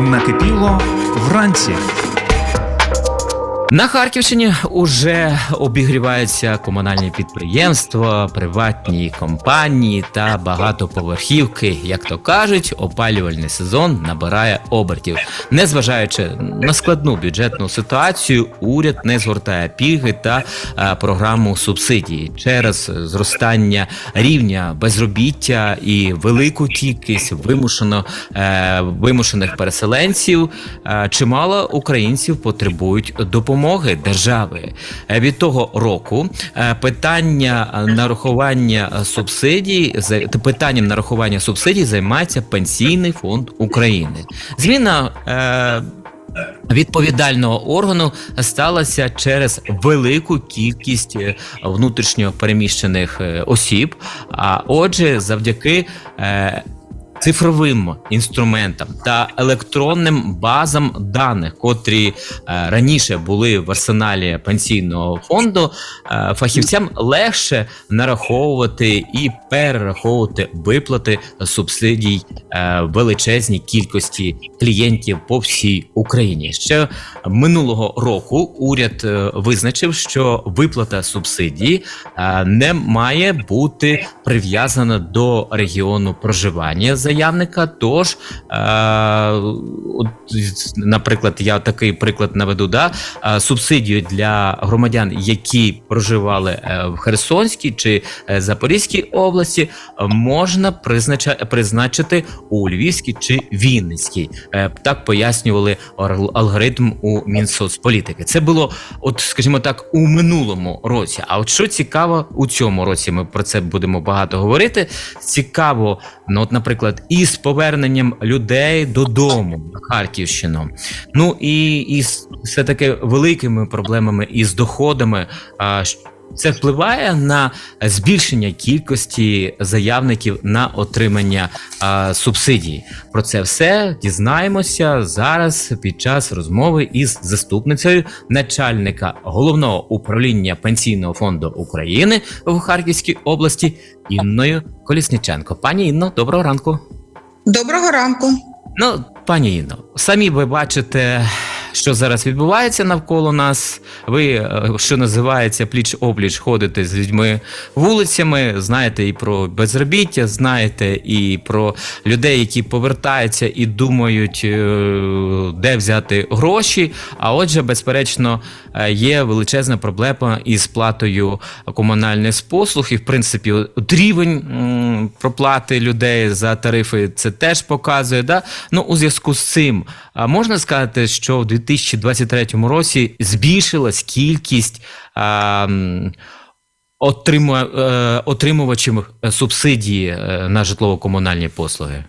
Накипіло вранці. На Харківщині уже обігріваються комунальні підприємства, приватні компанії та багатоповерхівки. Як то кажуть, опалювальний сезон набирає обертів. Незважаючи на складну бюджетну ситуацію, уряд не згортає пільги та е, програму субсидій через зростання рівня безробіття і велику кількість вимушено е, вимушених переселенців. е, чимало українців потребують допомоги держави. Е, Від того року е, питання нарахування субсидій питанням нарахування субсидій займається Пенсійний фонд України. Зміна. Е, Відповідального органу сталася через велику кількість внутрішньо переміщених осіб. А отже, завдяки цифровим інструментам та електронним базам даних, котрі е, раніше були в арсеналі пенсійного фонду, е, фахівцям легше нараховувати і перераховувати виплати субсидій е, величезній кількості клієнтів по всій Україні. Ще минулого року уряд визначив, що виплата субсидії не має бути прив'язана до регіону проживання заявника. Тож, е, от, наприклад, я такий приклад наведу: да, е, субсидію для громадян, які проживали е, в Херсонській чи е, Запорізькій області, можна призначити у Львівській чи Вінницькій. Так пояснювали алгоритм у Мінсоцполітики. Це було, от скажімо так, у минулому році. А от що цікаво у цьому році, ми про це будемо багато говорити. Цікаво, ну от, наприклад, із поверненням людей додому на Харківщину. Ну і із все таки великими проблемами із доходами. Це впливає на збільшення кількості заявників на отримання а, субсидій. Про це все дізнаємося зараз під час розмови із заступницею начальника головного управління пенсійного фонду України в Харківській області Інною Колісниченко. Пані Інно, доброго ранку. Доброго ранку. Ну, пані Інно, самі ви бачите, що зараз відбувається навколо нас. Ви, е, що називається, пліч опліч ходите з людьми вулицями, знаєте і про безробіття, знаєте і про людей, які повертаються і думають, е, де взяти гроші. А отже, безперечно, е, є величезна проблема із платою комунальних послуг, і в принципі, рівень проплати людей за тарифи це теж показує. Да? Ну, у зв'язку з цим можна сказати, що в 2023 році збільшилась кількість е, отримувачів е, субсидії е, на житлово-комунальні послуги.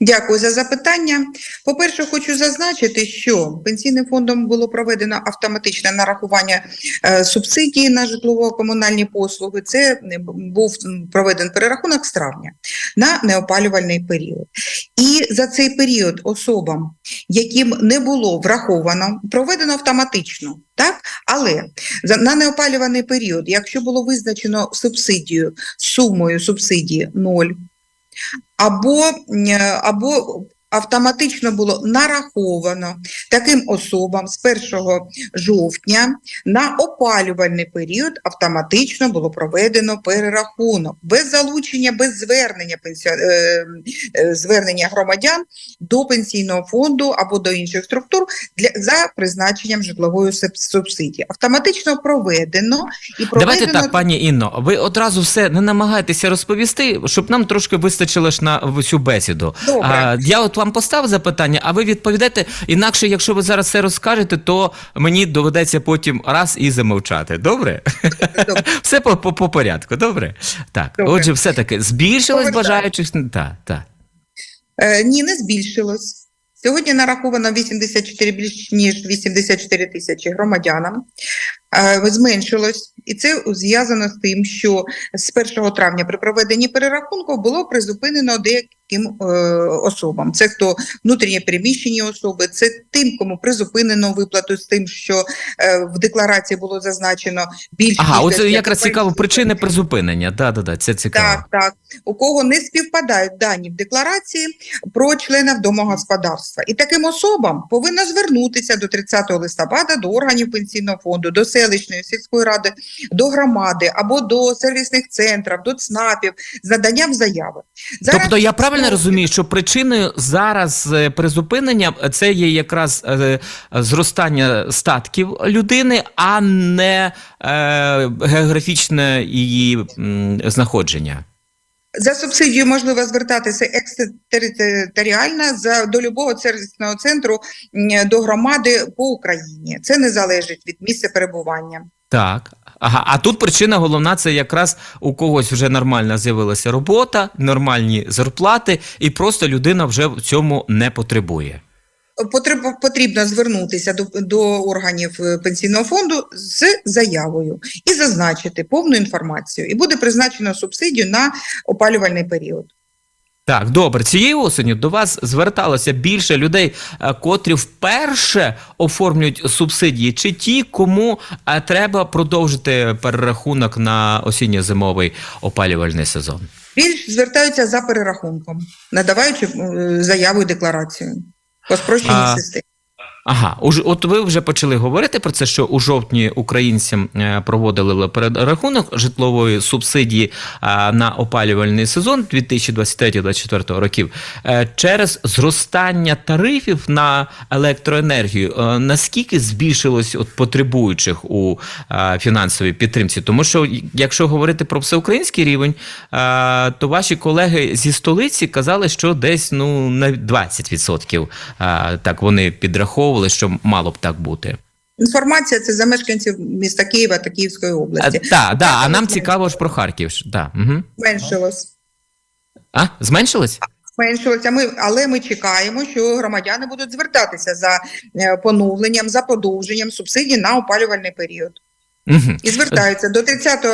Дякую за запитання. По-перше, хочу зазначити, що пенсійним фондом було проведено автоматичне нарахування е, субсидії на житлово-комунальні послуги. Це е, був проведений перерахунок з травня на неопалювальний період. І за цей період особам, яким не було враховано, проведено автоматично. Так, але на неопалюваний період, якщо було визначено субсидію сумою субсидії 0, або, або автоматично було нараховано таким особам з 1 жовтня на опалювальний період автоматично було проведено перерахунок без залучення, без звернення е, е, звернення громадян до пенсійного фонду або до інших структур для за призначенням житлової субсидії. Автоматично проведено і проведено Давайте так, пані Інно, ви одразу все не намагайтеся розповісти, щоб нам трошки вистачило ж на в цю бесіду. Добре. А, я от вам поставив запитання, а ви відповідаєте. Інакше, якщо ви зараз все розкажете, то мені доведеться потім раз і замовчати. Добре? Добре. Все по, по, по порядку, добре? Так, Добре. отже, все-таки збільшилось бажаючих. Так, так. Е, ні, не збільшилось. Сьогодні нараховано 84 більш ніж 84 тисячі громадянам. Е, зменшилось, і це зв'язано з тим, що з 1 травня при проведенні перерахунку було призупинено деякі таким е, особам. Це хто внутрішньо переміщені особи, це тим, кому призупинено виплату з тим, що е, в декларації було зазначено більш Ага, оце якраз цікаво, причини призупинення. Да, да, да, це цікаво. Так, так. У кого не співпадають дані в декларації про членів домогосподарства. І таким особам повинно звернутися до 30 листопада до органів пенсійного фонду, до селищної сільської ради, до громади або до сервісних центрів, до ЦНАПів з наданням заяви. Зараз Тобто я правильно знову- розумію, що причиною зараз е, призупинення е, це є якраз е, зростання статків людини, а не географічне її знаходження. За субсидію можливо звертатися екстериторіально за до любого сервісного центру до громади по Україні. Це не залежить від місця перебування. Так. Ага, а тут причина головна це якраз у когось вже нормальна з'явилася робота, нормальні зарплати, і просто людина вже в цьому не потребує. Потрібно, звернутися до, до органів е, пенсійного фонду з заявою і зазначити повну інформацію, і буде призначено субсидію на опалювальний період. Так, добре, цієї осені до вас зверталося більше людей, е, котрі вперше оформлюють субсидії, чи ті, кому е, треба продовжити перерахунок на осінньо-зимовий опалювальний сезон. Більш звертаються за перерахунком, надаваючи е, заяву і декларацію по спрощеній системі. Ага, от ви вже почали говорити про це, що у жовтні українцям е, проводили перерахунок житлової субсидії на опалювальний сезон 2023-2024 років. Е, Через зростання тарифів на електроенергію е, наскільки збільшилось от потребуючих у е, фінансовій підтримці? Тому що якщо говорити про всеукраїнський рівень, е, то ваші колеги зі столиці казали, що десь ну на 20% е, так вони підраховували, що мало б так бути. Інформація це за мешканців міста Києва та Київської області. Так, да, да, а нам цікаво ж про Харків. Да, угу. Зменшилось. А, зменшилось? Зменшилося. Ми, але ми чекаємо, що громадяни будуть звертатися за е, поновленням, за подовженням субсидій на опалювальний період. Угу. І звертаються до 30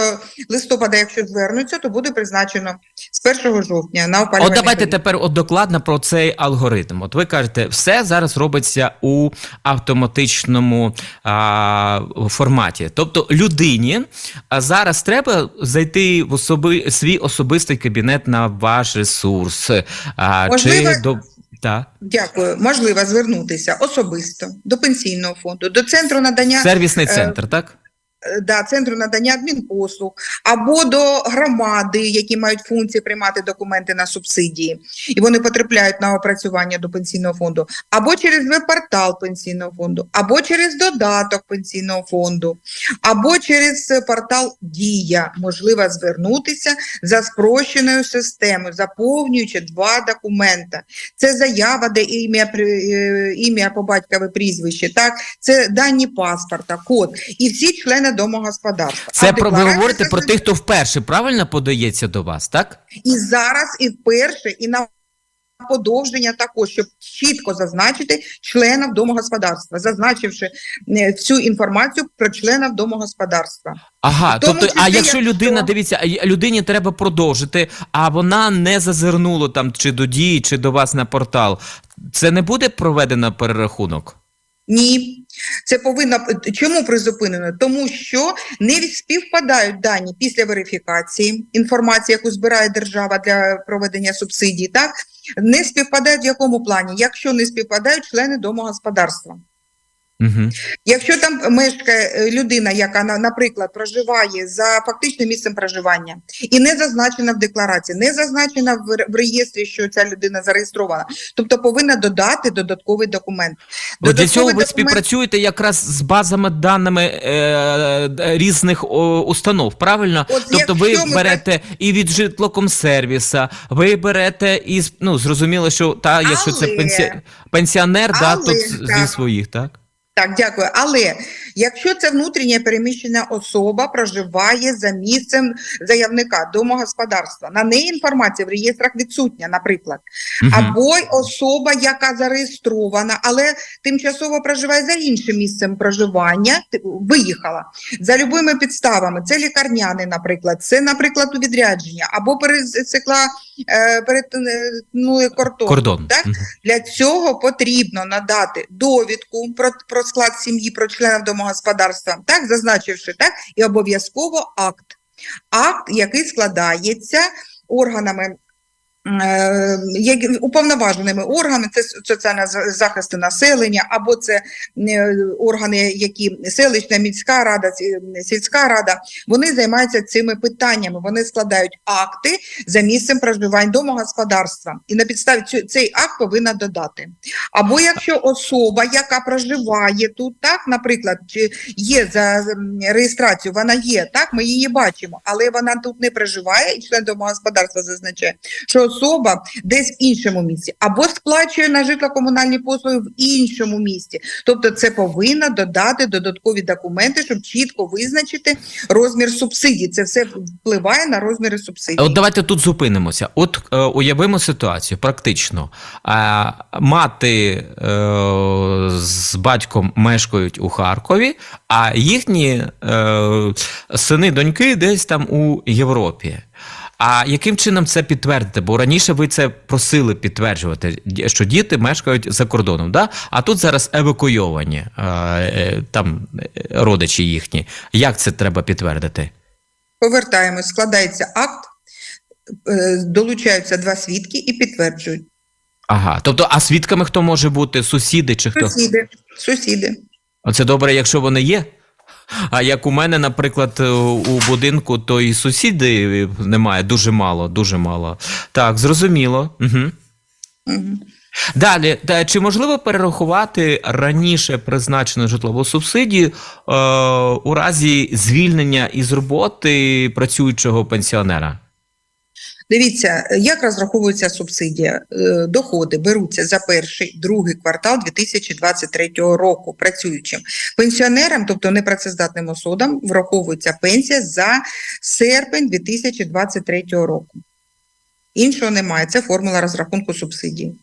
листопада, якщо звернуться, то буде призначено з 1 жовтня на опалювальний От давайте період. тепер от докладно про цей алгоритм. От ви кажете, все зараз робиться у автоматичному а, форматі. Тобто людині а зараз треба зайти в особи, свій особистий кабінет на ваш ресурс. А, Можливо, чи до... Так. Дякую. Можливо звернутися особисто до пенсійного фонду, до центру надання Сервісний е, центр, так? Е, да, центру надання адмінпослуг або до громади, які мають функції приймати документи на субсидії, і вони потрапляють на опрацювання до пенсійного фонду, або через веб-портал пенсійного фонду, або через додаток пенсійного фонду, або через портал Дія. Можливо звернутися за спрощеною системою, заповнюючи два документа. Це заява, де ім'я е, ім'я по батькові прізвище, так? Це дані паспорта, код. І всі члени домогосподарства. Це про ви говорите про тих, хто вперше правильно подається до вас, так? і зараз, і вперше, і на подовження також, щоб чітко зазначити членів домогосподарства, зазначивши е, всю інформацію про членів домогосподарства. Ага, тому тобто, а числі, якщо якщо- людина дивіться, а людині треба продовжити, а вона не зазирнула там чи до дії, чи до вас на портал, це не буде проведено перерахунок? Ні, це повинно чому призупинено? Тому що не співпадають дані після верифікації, інформації, яку збирає держава для проведення субсидій, так не співпадають в якому плані, якщо не співпадають члени домогосподарства. Угу. Якщо там мешкає е, людина, яка на- наприклад проживає за фактичним місцем проживання і не зазначена в декларації, не зазначена в, реєстрі, що ця людина зареєстрована, тобто повинна додати додатковий документ. Бо для цього ви співпрацюєте якраз з базами даними е, різних о, установ, правильно? От тобто ви якщо ми берете і від житлокомсервіса, ви берете із ну зрозуміло, що та якщо це Але- пенсі... пенсіонер, да, то Але, з- зі своїх, так? Так, дякую. Але Якщо це внутрішня переміщена особа проживає за місцем заявника домогосподарства, на неї інформація в реєстрах відсутня, наприклад, Мгм. або особа, яка зареєстрована, але тимчасово проживає за іншим місцем проживання, виїхала за любими підставами. Це лікарняний, наприклад, це, наприклад, у відрядження, або пересекла е, перетнули кордон. Кордон. Так? Для цього потрібно надати довідку про, про склад сім'ї, про членів домогосподарства, так, зазначивши так, і обов'язково акт. Акт, який складається органами. Е, Уповноваженими органами, це соціального за- захисту населення, або це е, органи, які селищна міська рада, сільська рада, вони займаються цими питаннями. Вони складають акти за місцем проживання домогосподарства, і на підставі цей акт повинна додати. Або якщо особа, яка проживає тут, так, наприклад, є за реєстрацію, вона є, так, ми її бачимо, але вона тут не проживає, і член домогосподарства зазначає, що особа десь в іншому місці, або сплачує на житло-комунальні послуги в іншому місці. Тобто це повинно додати додаткові документи, щоб чітко визначити розмір субсидій. Це все впливає на розміри субсидій. От давайте тут зупинимося. От е, уявимо ситуацію практично. Е, мати е, з батьком мешкають у Харкові, а їхні е, сини, доньки десь там у Європі. А яким чином це підтвердити? Бо раніше ви це просили підтверджувати, що діти мешкають за кордоном, да? а тут зараз евакуйовані е, е, там е, родичі їхні. Як це треба підтвердити? Повертаємось, складається акт, долучаються два свідки і підтверджують. Ага, тобто, а свідками хто може бути? Сусіди чи хто? Сусіди, сусіди. Оце добре, якщо вони є. А як у мене, наприклад, е, у будинку, то і сусіди немає, дуже мало, дуже мало. Так, зрозуміло. Угу. Мгм. Далі, та, чи можливо перерахувати раніше призначену житлову субсидію е, у разі звільнення із роботи працюючого пенсіонера? Дивіться, як розраховується субсидія. Е, Доходи беруться за перший, другий квартал 2023 року працюючим. Пенсіонерам, тобто непрацездатним особам, враховується пенсія за серпень 2023 року. Іншого немає. Це формула розрахунку субсидії.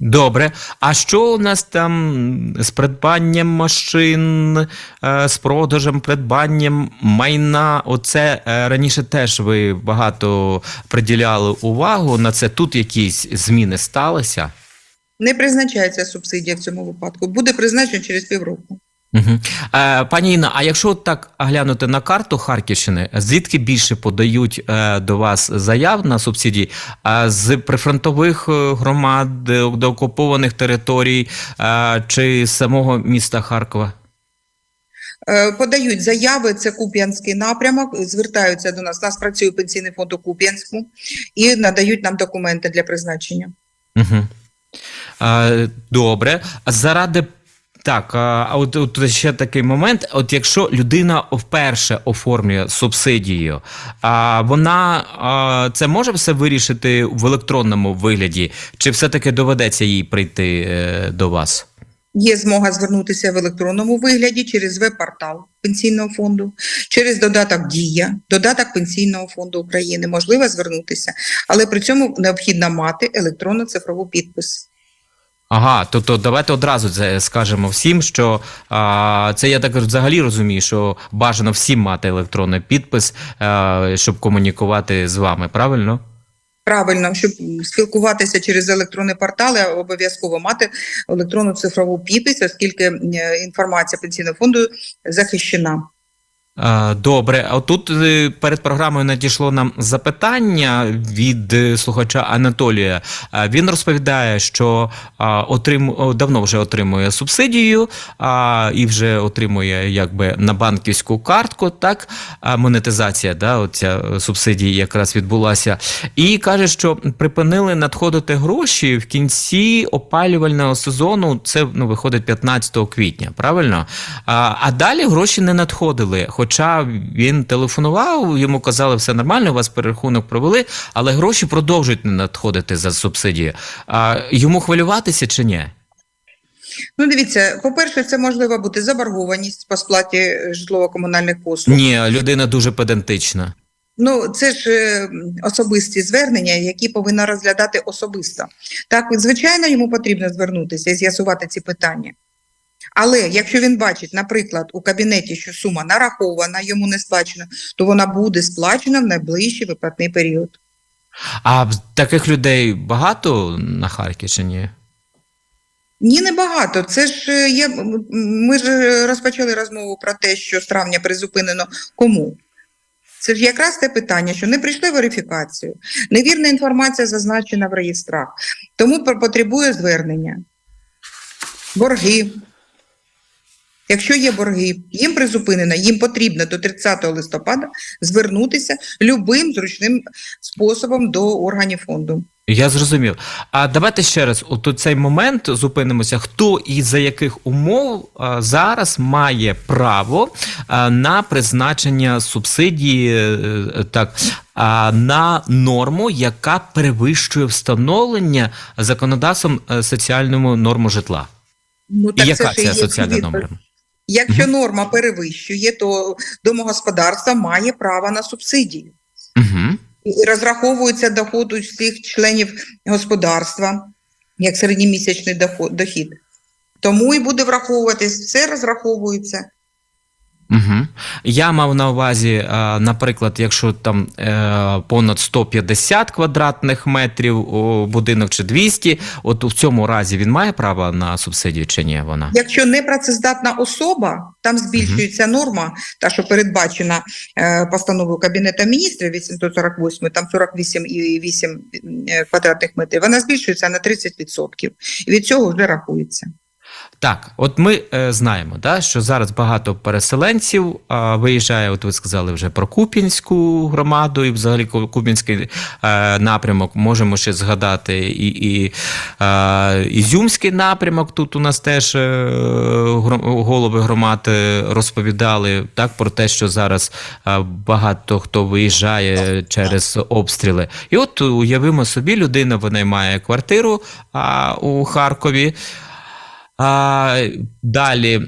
Добре. А що у нас там з придбанням машин, е, з продажем, придбанням майна? Оце е, раніше теж ви багато приділяли увагу на це. Тут якісь зміни сталися. Не призначається субсидія в цьому випадку. Буде призначено через півроку. Угу. Е, пані Інна, а якщо так глянути на карту Харківщини, звідки більше подають е, до вас заяв на субсидії? А з прифронтових е, громад, е, до окупованих територій е, чи з самого міста Харкова? Е, Подають заяви, це Куп'янський напрямок, звертаються до нас. Нас працює пенсійний фонд у Куп'янську і надають нам документи для призначення. Угу. Е, добре. Заради. Так, а от, от ще такий момент. От якщо людина вперше оформлює субсидію, а вона а, це може все вирішити в електронному вигляді, чи все-таки доведеться їй прийти е, до вас? Є змога звернутися в електронному вигляді через веб-портал пенсійного фонду, через додаток Дія, додаток Пенсійного фонду України. Можливо звернутися, але при цьому необхідно мати електронно-цифрову підпис. Ага, тобто давайте одразу це скажемо всім, що а, це я так взагалі розумію, що бажано всім мати електронний підпис, а, щоб комунікувати з вами, правильно? Правильно, щоб спілкуватися через електронні портали, обов'язково мати електронну цифрову підпис, оскільки е, інформація пенсійного фонду захищена. Добре, а тут е, перед програмою надійшло нам запитання від е, слухача Анатолія. Він розповідає, що отрим... давно вже отримує субсидію і вже отримує якби на банківську картку. Так, монетизація, да, оця субсидії якраз відбулася. І каже, що припинили надходити гроші в кінці опалювального сезону. Це ну, виходить 15 квітня, правильно? А далі гроші не надходили. Хоча він телефонував, йому казали, все нормально, у вас перерахунок провели, але гроші продовжують не надходити за субсидію. А йому хвилюватися чи ні? Ну, дивіться, по-перше, це можливо бути заборгованість по сплаті житлово-комунальних послуг. Ні, людина дуже педантична. Ну, це ж е, особисті звернення, які повинна розглядати особисто. Так, звичайно, йому потрібно звернутися і з'ясувати ці питання. Але якщо він бачить, наприклад, у кабінеті, що сума нарахована, йому не сплачена, то вона буде сплачена в найближчий виплатний період. А таких людей багато на Харківщині? Ні, небагато. Це ж е, є. Ми ж е, розпочали розмову про те, що з травня призупинено кому. Це ж якраз те питання, що не прийшли верифікацію. Невірна інформація зазначена в реєстрах, тому потребує звернення. Борги. Якщо є борги, їм призупинено, їм потрібно до 30 листопада звернутися любим зручним способом до органів фонду. Я зрозумів. А давайте ще раз, от у цей момент зупинимося. Хто і за яких умов зараз має право на призначення субсидії, е, е, так на норму, яка перевищує встановлення законодавством е, соціальному норму житла? Ну, І яка це є соціальна відповідь. норма? Якщо норма перевищує, то домогосподарство має право на субсидію. Угу. І розраховується доход усіх членів господарства як середньомісячний доход, дохід. Тому і буде враховуватись, все розраховується. Угу. Я мав на увазі, е, наприклад, якщо там е, понад 150 квадратних метрів будинок чи 200, от у цьому разі він має право на субсидію чи ні? Вона Якщо непрацездатна особа, там збільшується норма, та що передбачена е, постановою Кабінету міністрів 848, там 48,8 е, квадратних метрів, вона збільшується на 30%. І від цього вже рахується. Так. От ми е, знаємо, да, що зараз багато переселенців е, виїжджає. От ви сказали вже про Купінську громаду і взагалі Ку- Купінський е, напрямок. Можемо ще згадати і, і е, Ізюмський напрямок. Тут у нас теж е, голови громад розповідали так про те, що зараз багато хто виїжджає через обстріли. І от уявимо собі, людина вона має квартиру а, у Харкові. А, далі,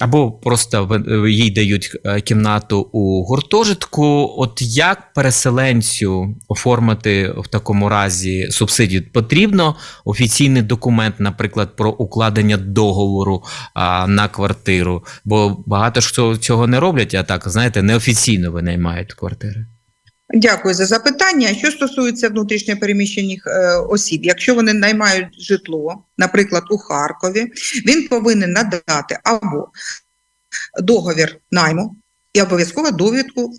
або просто їй дають е, кімнату у гуртожитку. От як переселенцю оформити в такому разі субсидію? Потрібно офіційний документ, наприклад, про укладення договору на квартиру. Бо багато ж цього не роблять, а так, знаєте, неофіційно винаймають квартири. Дякую за запитання. Що стосується внутрішньопереміщених е, осіб, якщо вони наймають житло, наприклад, у Харкові, він повинен надати або договір найму і обов'язково довідку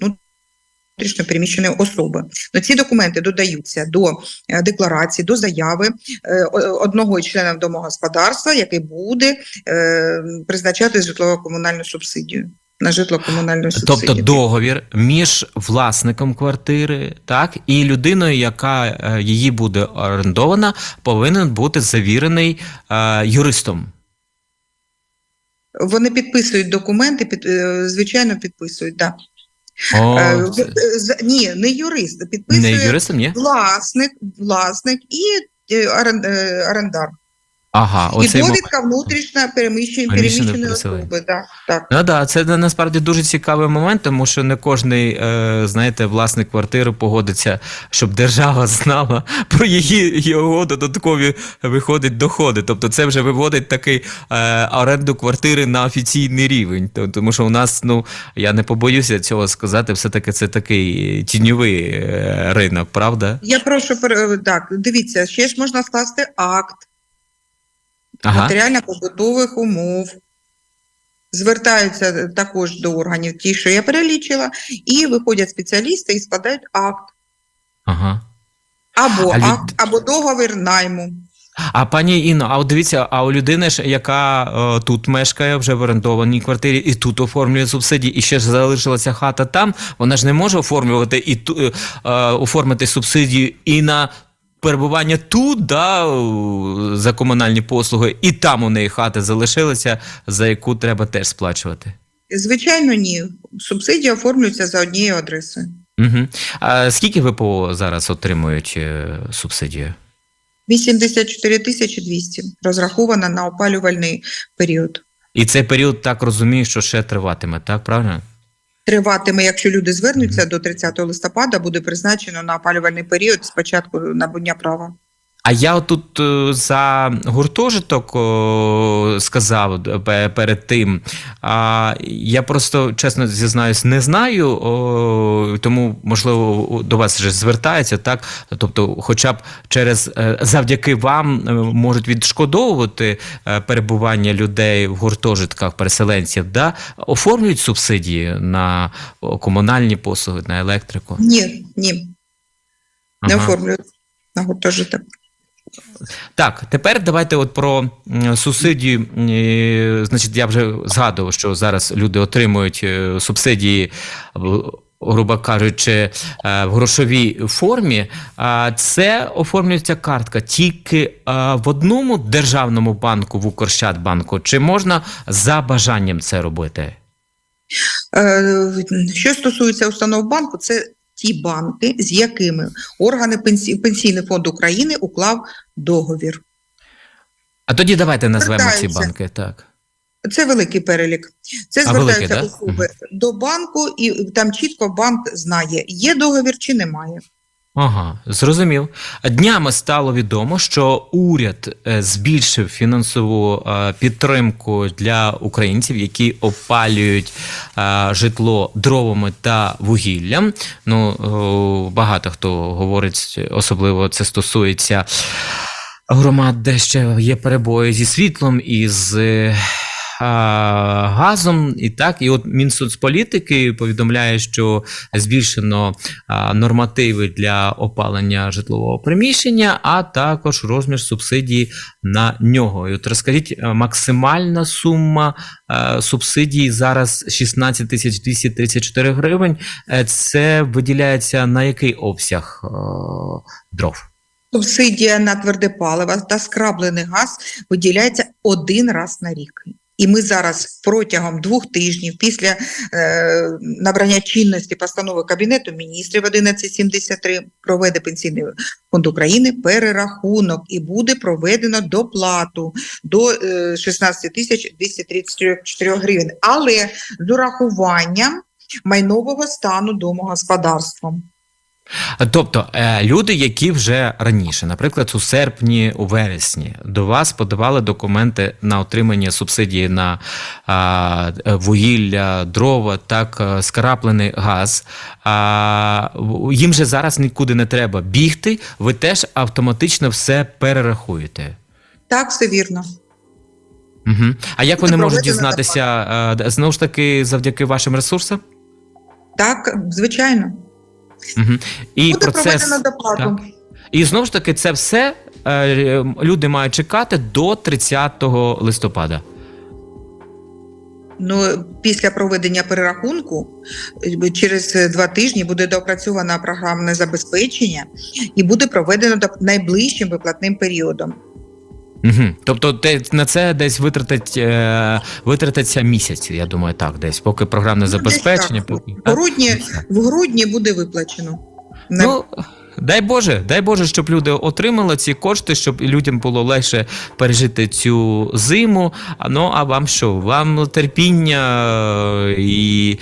внутрішньопереміщеної особи. Но ці документи додаються до е, декларації, до заяви е, одного із членів домогосподарства, який буде призначати житлово-комунальну субсидію. На житло-комунальну субсидію. Тобто договір між власником квартири, так і людиною, яка е, її буде орендована, повинен бути завірений е, юристом. Вони підписують документи, під, е, звичайно, підписують, да. О, Е, е, ні, не юрист, підписує не юристом, ні? власник, власник і орендар. Ага, і оцей довідка внутрішня переміщення Переміщеної переміщеної особи. Да, так. Ну да, це насправді дуже цікавий момент, тому що не кожний, е, знаєте, власник квартири погодиться, щоб держава знала про її його додаткові виходить доходи. Тобто, це вже виводить такий е, оренду квартири на офіційний рівень. Тому що у нас, ну я не побоюся цього сказати, все таки це такий тіньовий е, ринок, правда? Я прошу пере- так, дивіться, ще ж можна скласти акт Ага. матеріально-побутових умов. Звертаються також до органів, ті, що я перелічила, і виходять спеціалісти і складають акт. ага. Або А люд- або договір найму. А пані Інно, а от дивіться, а у людини ж, яка е, тут мешкає вже в орендованій квартирі, і тут оформлює субсидії, і ще ж залишилася хата там, вона ж не може оформлювати і ту, е, е, оформити субсидію і на перебування тут, да, за комунальні послуги, і там у неї хата залишилася, за яку треба теж сплачувати. Звичайно, ні. Субсидії оформлюються за однією адресою. Угу. А скільки ВПО зараз отримують е, субсидію? 84 тисячі 200 розрахована на опалювальний період. І цей період так розумію, що ще триватиме, так правильно? Триватиме, якщо люди звернуться до 30 листопада, буде призначено на опалювальний період спочатку початку набуття права. А я тут е, за гуртожиток сказав е, перед тим. А я просто чесно зізнаюсь, не знаю, тому можливо до вас вже звертаються, так? Тобто, хоча б через е, завдяки вам можуть відшкодовувати перебування людей в гуртожитках, переселенців, да? оформлюють субсидії на комунальні послуги, на електрику. Ні, ні, не Ага. оформлюють на гуртожиток. Так, тепер давайте от про субсидію. Значить, я вже згадував, що зараз люди отримують е, субсидії, грубо кажучи, е, в грошовій формі. Це оформлюється картка тільки е, в одному державному банку, в Укрщадбанку, чи можна за бажанням це робити? Що стосується установ банку, це ті банки, з якими органи пенсій, Пенсійний фонд України уклав договір. А тоді давайте назвемо ці банки. Так. Це великий перелік. Це А, великий, звертаються да? до банку, і там чітко банк знає, є договір чи немає. Ага, зрозумів. Днями стало відомо, що уряд е, збільшив фінансову е, підтримку для українців, які опалюють е, житло дровами та вугіллям. Ну багато хто говорить, особливо це стосується громад, де ще є перебої зі світлом і з. Газом і так, і от Мінсоцполітики повідомляє, що збільшено нормативи для опалення житлового приміщення, а також розмір субсидії на нього. І от розкажіть, е, максимальна сума е, субсидії зараз 16 тисяч 234 гривень. Е, Це виділяється на який обсяг дров? Субсидія на тверде паливо та скраблений газ виділяється один раз на рік. І ми зараз протягом двох тижнів після е, набрання чинності постанови Кабінету міністрів 1173 проведе Пенсійний фонд України перерахунок і буде проведено доплату до е, 16 тисяч 234 гривень, але з урахуванням майнового стану домогосподарства. Тобто е, люди, які вже раніше, наприклад, у серпні, у вересні, до вас подавали документи на отримання субсидії на вугілля, дрова, так, е, скраплений газ. Їм же зараз нікуди не треба бігти, ви теж автоматично все перерахуєте. Так, все вірно. Угу. А як вони можуть дізнатися е, знову ж таки завдяки вашим ресурсам? Так, звичайно. Угу. І Буде процес проведено доплату. так. І знову ж таки, це все е, люди мають чекати до 30 листопада. Ну, після проведення перерахунку е, через е, два тижні буде доопрацьовано програмне забезпечення і буде проведено найближчим виплатним періодом. Угу. Тобто, те, на це десь витратить, е, витратиться місяць, я думаю, так, десь, поки програмне Ну, забезпечення. поки- В грудні, в грудні буде виплачено. Ну, дай Боже, дай Боже, щоб люди отримали ці кошти, щоб людям було легше пережити цю зиму. Ну а вам що? Вам терпіння е, і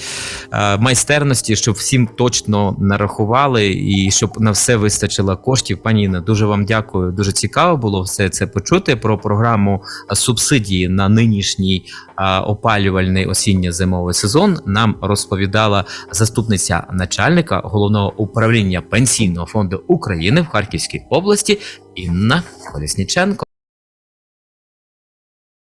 е, майстерності, щоб всім точно нарахували і щоб на все вистачило коштів. Пані Інна, дуже вам дякую. Дуже цікаво було все це почути про програму субсидії на нинішній е, опалювальний осінньо-зимовий сезон. Нам розповідала заступниця начальника головного управління пенсійного фонду України в Харківській області Інна Колісніченко.